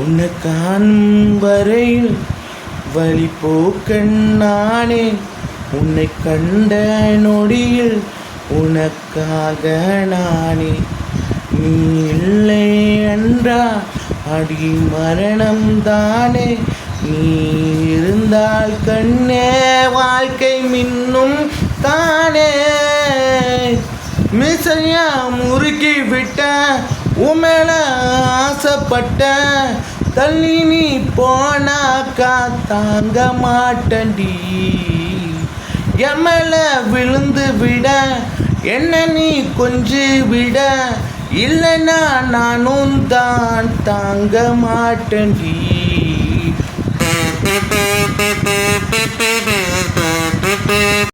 உன்னை காணும் வரையில் வழி போக்கன் நானே உன்னை கண்ட நொடியில் உனக்காக நானே. நீ இல்லை என்றா அடி மரணம் தானே நீ இருந்தால் கண்ணே வாழ்க்கை மின்னும் தானே. மிசையா முறுக்கி விட்ட உமேல ஆசைப்பட்ட தள்ளி நீ போனாக்கா தாங்க மாட்டண்டி எமல விழுந்து விட என்ன நீ கொஞ்சு விட இல்லைன்னா நானும் தான் தாங்க மாட்டண்டி